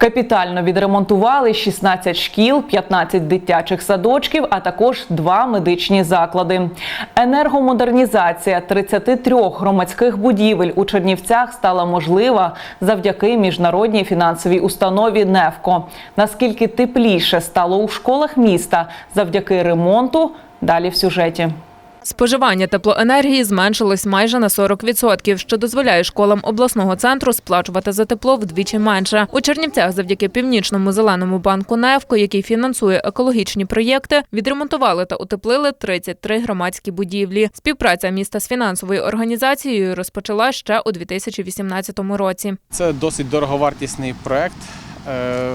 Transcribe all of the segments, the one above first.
Капітально відремонтували 16 шкіл, 15 дитячих садочків, а також два медичні заклади. Енергомодернізація 33 громадських будівель у Чернівцях стала можлива завдяки міжнародній фінансовій установі «Невко». Наскільки тепліше стало у школах міста завдяки ремонту? Далі в сюжеті. Споживання теплоенергії зменшилось майже на 40%, що дозволяє школам обласного центру сплачувати за тепло вдвічі менше. У Чернівцях завдяки північному зеленому банку «Невко», який фінансує екологічні проєкти, відремонтували та утеплили 33 громадські будівлі. Співпраця міста з фінансовою організацією розпочала ще у 2018 році. Це досить дороговартісний проект. Е,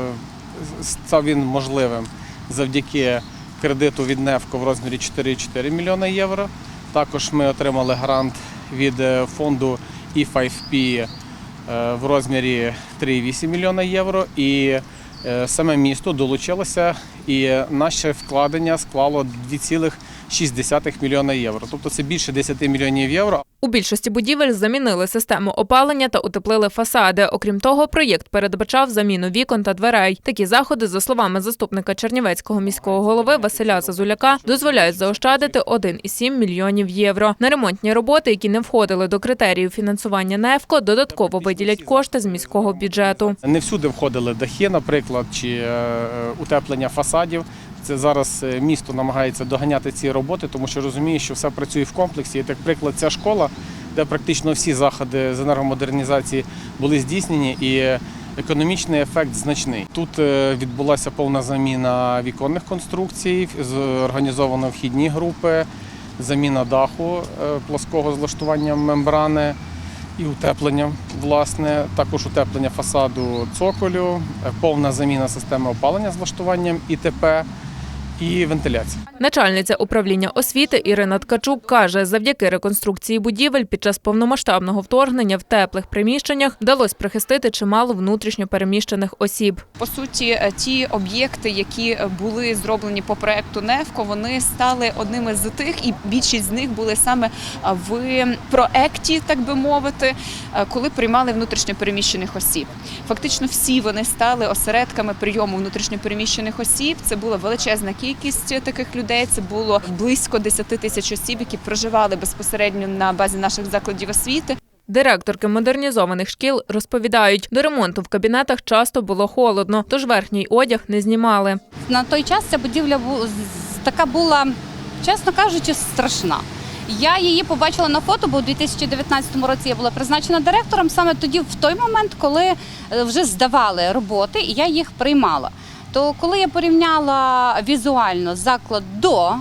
Став він можливим завдяки кредиту від НЕФКО в розмірі 4,4 мільйона євро. Також ми отримали грант від е, фонду E5P е, в розмірі 3,8 мільйона євро. І е, саме місто долучилося, і наше вкладення склало 2,6 мільйона євро. Тобто це більше 10 мільйонів євро. У більшості будівель замінили систему опалення та утеплили фасади. Окрім того, проєкт передбачав заміну вікон та дверей. Такі заходи, за словами заступника Чернівецького міського голови Василя Зазуляка, дозволяють заощадити 1,7 мільйонів євро. На ремонтні роботи, які не входили до критеріїв фінансування НЕФКО, додатково виділять кошти з міського бюджету. Не всюди входили дахи, наприклад, чи е, е, утеплення фасадів. Це зараз е, місто намагається доганяти ці роботи, тому що розуміє, що все працює в комплексі. І так, приклад, ця школа, де практично всі заходи з енергомодернізації були здійснені, і економічний ефект значний. Тут е, відбулася повна заміна віконних конструкцій, організовано вхідні групи, заміна даху е, плоского з влаштуванням мембрани і утепленням, власне, також утеплення фасаду цоколю, е, повна заміна системи опалення з влаштуванням ІТП і вентиляції. Начальниця управління освіти Ірина Ткачук каже, завдяки реконструкції будівель під час повномасштабного вторгнення в теплих приміщеннях вдалося прихистити чимало внутрішньо переміщених осіб. По суті, е, ті об'єкти, які е, були зроблені по проекту НЕФКО, вони стали одними з тих, і більшість з них були саме е, в проекті, так би мовити, коли приймали внутрішньопереміщених осіб. Фактично, всі вони стали осередками прийому внутрішньопереміщених осіб. Це була величезна кількість таких людей. Це було близько 10 тисяч осіб, які проживали безпосередньо на базі наших закладів освіти. Директорки модернізованих шкіл розповідають, до ремонту в кабінетах часто було холодно, тож верхній одяг не знімали. На той час ця будівля така була, чесно кажучи, страшна. Я її побачила на фото, бо у 2019 році я була призначена директором саме тоді, в той момент, коли е, вже здавали роботи, і я їх приймала. То коли я порівняла візуально заклад до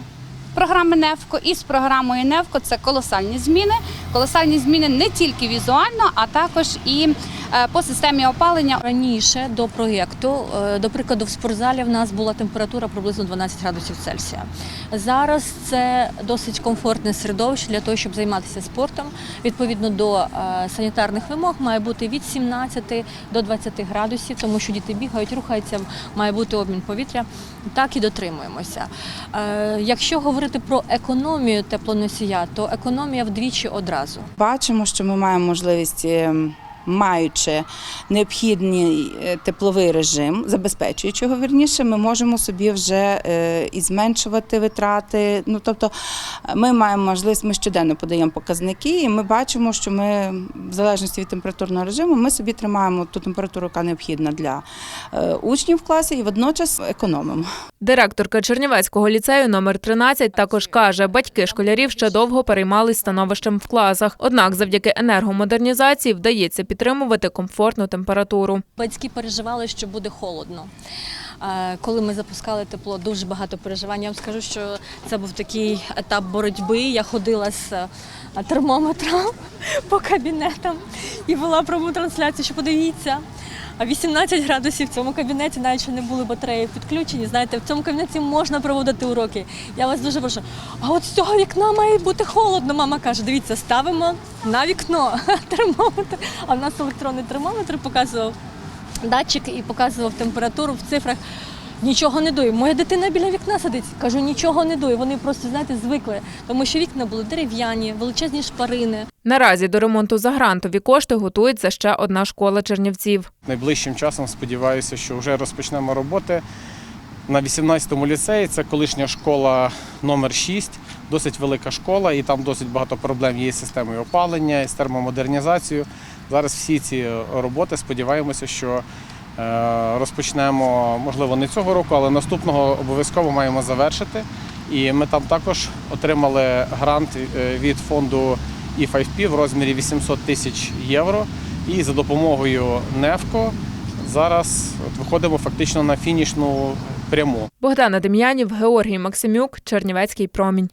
програми НЕФКО і з програмою НЕФКО, це колосальні зміни. Колосальні зміни не тільки візуально, а також і е, по системі опалення. Раніше до проєкту, е, до прикладу, в спортзалі в нас була температура приблизно 12 градусів Цельсія. Зараз це досить комфортне середовище для того, щоб займатися спортом. Відповідно до е, санітарних вимог має бути від 17 до 20 градусів, тому що діти бігають, рухаються, має бути обмін повітря. Так і дотримуємося. Якщо говорити про економію теплоносія, то економія вдвічі одразу. Бачимо, що ми маємо можливість. Маючи необхідний е, тепловий режим, забезпечуючи його вірніше, ми можемо собі вже е, і зменшувати витрати. Ну тобто, е, ми маємо можливість, ми щоденно подаємо показники, і ми бачимо, що ми в залежності від температурного режиму, ми собі тримаємо ту температуру, яка необхідна для учнів в класі, і водночас економимо. Директорка Чернівецького ліцею номер 13 також каже, батьки школярів ще довго переймались становищем в класах. Однак, завдяки енергомодернізації вдається підтримувати комфортну температуру. Батьки переживали, що буде холодно. Коли ми запускали тепло, дуже багато переживань. Я вам скажу, що це був такий етап боротьби. Я ходила з е, термометром по кабінетам і вела пряму трансляцію, що подивіться. А 18 градусів в цьому кабінеті, навіть ще не були батареї підключені. Знаєте, в цьому кабінеті можна проводити уроки. Я вас дуже прошу. А от з цього вікна має бути холодно. Мама каже: дивіться, ставимо на вікно термометр. А в нас електронний термометр показував датчик і показував температуру в цифрах. Нічого не дує. Моя дитина біля вікна сидить. Кажу, нічого не дує. Вони просто, знаєте, звикли, тому що вікна були дерев'яні, величезні шпарини. Наразі до ремонту за грантові кошти готується ще одна школа Чернівців. Найближчим часом сподіваюся, що вже розпочнемо роботи на 18-му ліцеї. Це колишня школа номер 6, досить велика школа, і там досить багато проблем є з системою опалення, і з термомодернізацією. Зараз всі ці роботи сподіваємося, що е, розпочнемо, можливо, не цього року, але наступного обов'язково маємо завершити. І ми там також отримали грант е, від фонду E5P в розмірі 800 тисяч євро. І за допомогою Невко зараз от виходимо фактично на фінішну пряму. Богдана Дем'янів, Георгій Максимюк, Чернівецький промінь.